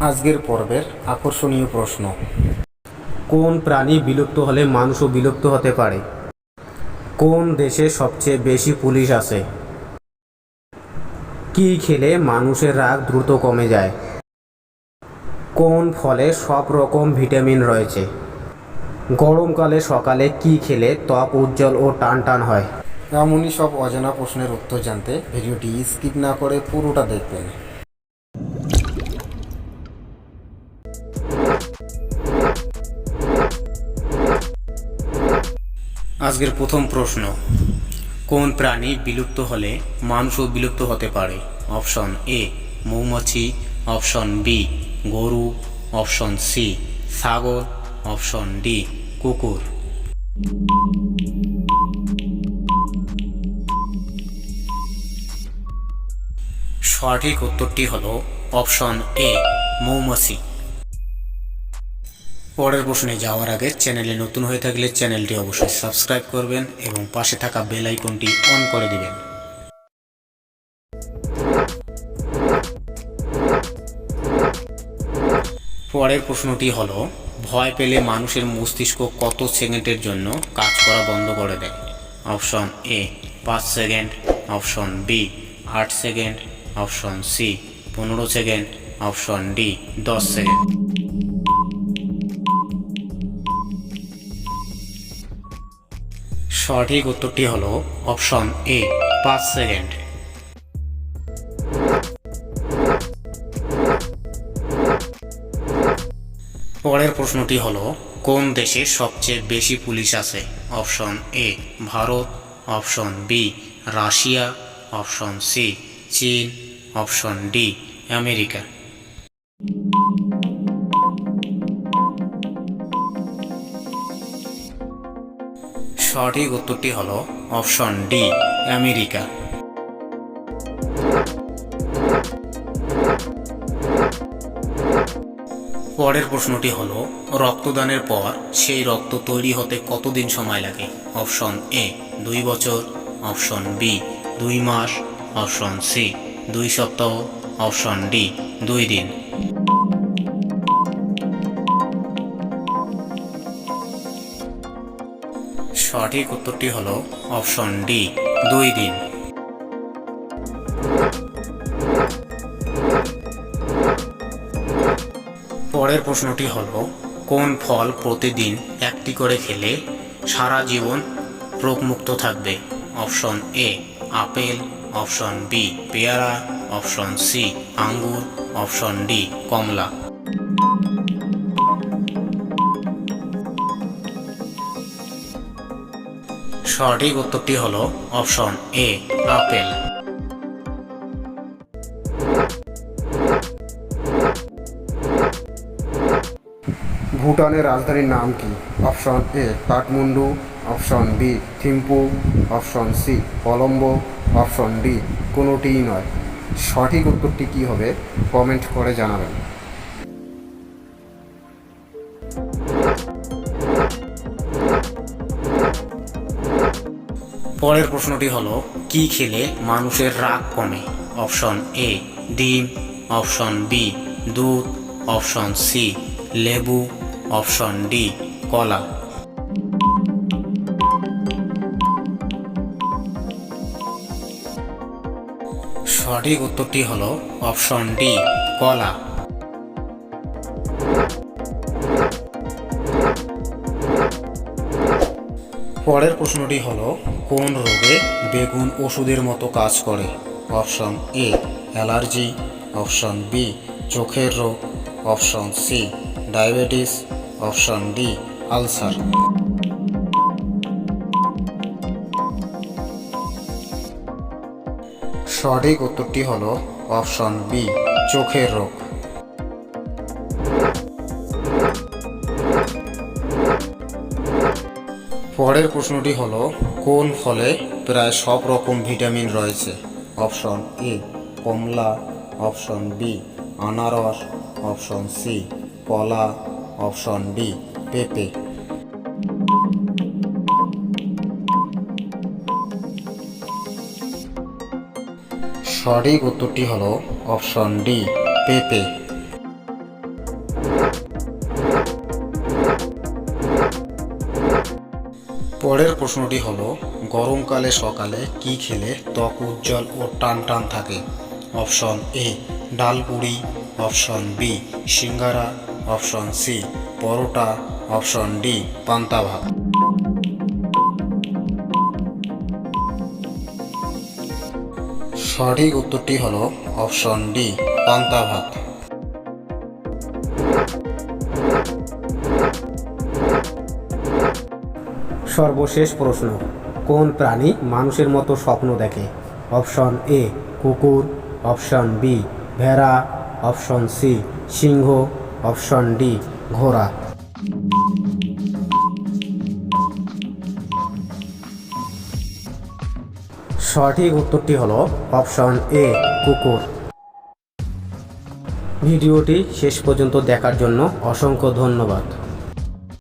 আজকের পর্বের আকর্ষণীয় প্রশ্ন। কোন প্রাণী বিলুপ্ত হলে মানুষও বিলুপ্ত হতে পারে? কোন দেশে সবচেয়ে বেশি পুলিশ আছে? কি খেলে মানুষের রাগ দ্রুত কমে যায়? কোন ফলে সব রকম ভিটামিন রয়েছে? গরমকালে সকালে কি খেলে ত্বক উজ্জ্বল ও টান টান হয়? এমনই সব অজানা প্রশ্নের উত্তর জানতে ভিডিওটি স্কিপ না করে পুরোটা দেখবেন। আজকের প্রথম প্রশ্ন, কোন প্রাণী বিলুপ্ত হলে মানুষও বিলুপ্ত হতে পারে? অপশন এ, মৌমাছি। অপশন বি, গরু। অপশন সি ছাগল অপশন ডি, কুকুর। সঠিক উত্তরটি হল অপশন এ, মৌমাছি। পরের প্রশ্নে যাওয়ার আগে চ্যানেলে নতুন হয়ে থাকলে চ্যানেলটি অবশ্যই সাবস্ক্রাইব করবেন এবং পাশে থাকা বেল আইকনটি অন করে দিবেন। পরের প্রশ্নটি হলো, ভয় পেলে মানুষের মস্তিষ্ক কত সেকেন্ডের জন্য কাজ করা বন্ধ করে দেয়? অপশন এ, পাঁচ সেকেন্ড। অপশন বি, আট সেকেন্ড। অপশন সি, পনেরো সেকেন্ড। অপশন ডি, দশ সেকেন্ড। সঠিক উত্তরটি হলো অপশন এ, পাঁচ সেকেন্ড। পরের প্রশ্নটি হলো, কোন দেশে সবচেয়ে বেশি পুলিশ আছে? Option A, Bharat. Option B, Russia. Option C, চীন। Option D, America. সঠিক উত্তরটি হলো অপশন ডি, আমেরিকা। পরের প্রশ্নটি হলো, রক্তদানের পর সেই রক্ত তৈরি হতে কতদিন সময় লাগে? অপশন এ, দুই বছর। অপশন বি, দুই মাস। অপশন সি, দুই সপ্তাহ। অপশন ডি, দুই দিন। সঠিক উত্তরটি হলো অপশন ডি, দুই দিন। পরের প্রশ্নটি হল, কোন ফল প্রতিদিন একটি করে খেলে সারা জীবন রোগমুক্ত থাকবে? Option A, apple. Option B, পেয়ারা। অপশন সি, আঙ্গুর। অপশন ডি, কমলা। সঠিক উত্তরটি হলো অপশন এ, আপেল। ভুটানের রাজধানীর নাম কি? Option A, Kathmandu. Option B, Thimphu. Option C, Colombo. Option D, কোনোটিই নয়। সঠিক উত্তরটি কী হবে? কমেন্ট করে জানাবেন। পরের প্রশ্নটি হলো, কি খেলে মানুষের রাগ কমে? অপশন এ ডিম। অপশন বি দুধ। অপশন সি লেবু। অপশন ডি কলা। সঠিক উত্তরটি হলো, অপশন ডি কলা। পরের প্রশ্নটি হলো, কোন রোগে বেগুন ওষুধের মতো কাজ করে? Option A, allergy. Option B, চোখের রোগ। Option C, diabetes. Option D, ulcer. সঠিক উত্তরটি হলো অপশন বি, চোখের রোগ। পরের প্রশ্নটি হলো, কোন ফলে প্রায় সব রকম ভিটামিন রয়েছে? অপশন এ, কমলা। অপশন বি, আনারস। অপশন সি, কলা। অপশন ডি, পেঁপে। সঠিক উত্তরটি হলো অপশন ডি, পেঁপে। প্রশ্নটি হলো, গরমকালে সকালে কি খেলে ত্বক উজ্জ্বল ও টান টান থাকে? Option A, dal puri. Option B, singara. Option C, paratha. Option D, পান্তা ভাত। সঠিক উত্তরটি হলো অপশন ডি, পান্তা ভাত। সর্বশেষ প্রশ্ন, কোন প্রাণী মানুষের মতো স্বপ্ন দেখে? অপশন এ, কুকুর, অপশন বি, ভেড়া, অপশন সি, সিংহ, অপশন ডি, ঘোড়া। সঠিক উত্তরটি হলো অপশন এ, কুকুর। ভিডিওটি শেষ পর্যন্ত দেখার জন্য অসংখ্য ধন্যবাদ।